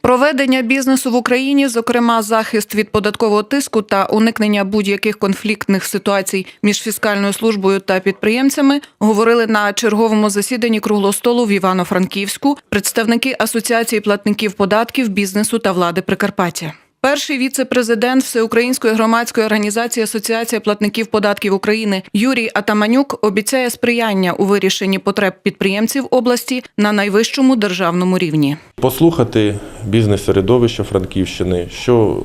Проведення бізнесу в Україні, зокрема захист від податкового тиску та уникнення будь-яких конфліктних ситуацій між фіскальною службою та підприємцями, говорили на черговому засіданні круглого столу в Івано-Франківську представники Асоціації платників податків, бізнесу та влади Прикарпаття. Перший віце-президент Всеукраїнської громадської організації Асоціація платників податків України Юрій Атаманюк обіцяє сприяння у вирішенні потреб підприємців області на найвищому державному рівні. Послухати бізнес-середовище Франківщини, що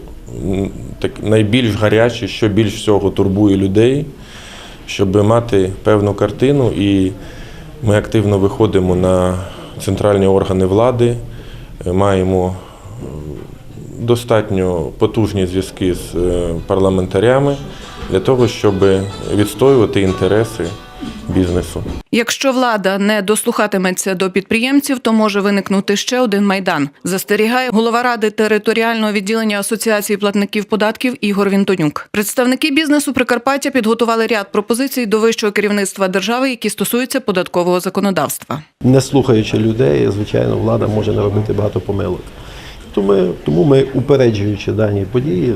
так найбільш гаряче, що більш всього турбує людей, щоб мати певну картину. І ми активно виходимо на центральні органи влади, е, маємо достатньо потужні зв'язки з е, парламентарями для того, щоб відстоювати інтереси бізнесу. Якщо влада не дослухатиметься до підприємців, то може виникнути ще один майдан. Застерігає голова ради територіального відділення Асоціації платників податків Ігор Вінтонюк. Представники бізнесу Прикарпаття підготували ряд пропозицій до вищого керівництва держави, які стосуються податкового законодавства. не слухаючи людей, звичайно, влада може наробити багато помилок. Тому ми, тому ми, упереджуючи дані події,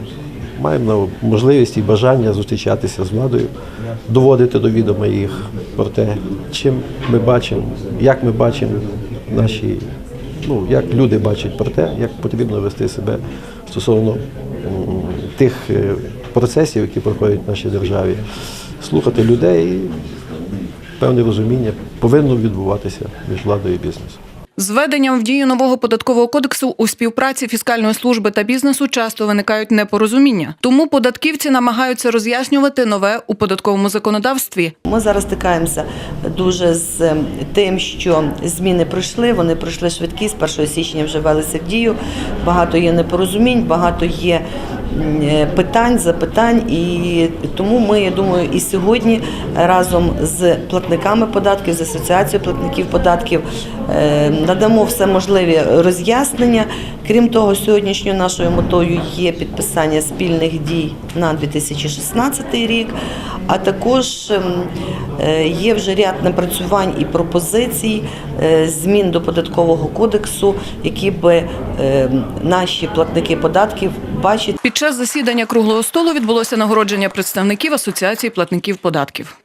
маємо можливість і бажання зустрічатися з владою, доводити до відома їх про те, чим ми бачимо, як ми бачимо наші, ну як люди бачать про те, як потрібно вести себе стосовно тих е, процесів, які проходять в нашій державі, слухати людей. і Певне розуміння повинно відбуватися між владою і бізнесом. З введенням в дію нового податкового кодексу у співпраці фіскальної служби та бізнесу часто виникають непорозуміння. Тому податківці намагаються роз'яснювати нове у податковому законодавстві. Ми зараз стикаємося дуже з тим, що зміни пройшли. Вони пройшли швидкі, з 1 січня вже ввелися в дію. Багато є непорозумінь, багато є питань, запитань. І тому ми, я думаю, і сьогодні разом з платниками податків, з асоціацією платників податків е, надамо все можливі роз'яснення. Крім того, сьогоднішньою нашою метою є підписання спільних дій на 2016 рік, а також ем, е, є вже ряд напрацювань і пропозицій е, змін до податкового кодексу, які би ем, наші платники податків бачать Під час засідання круглого столу відбулося нагородження представників Асоціації платників податків.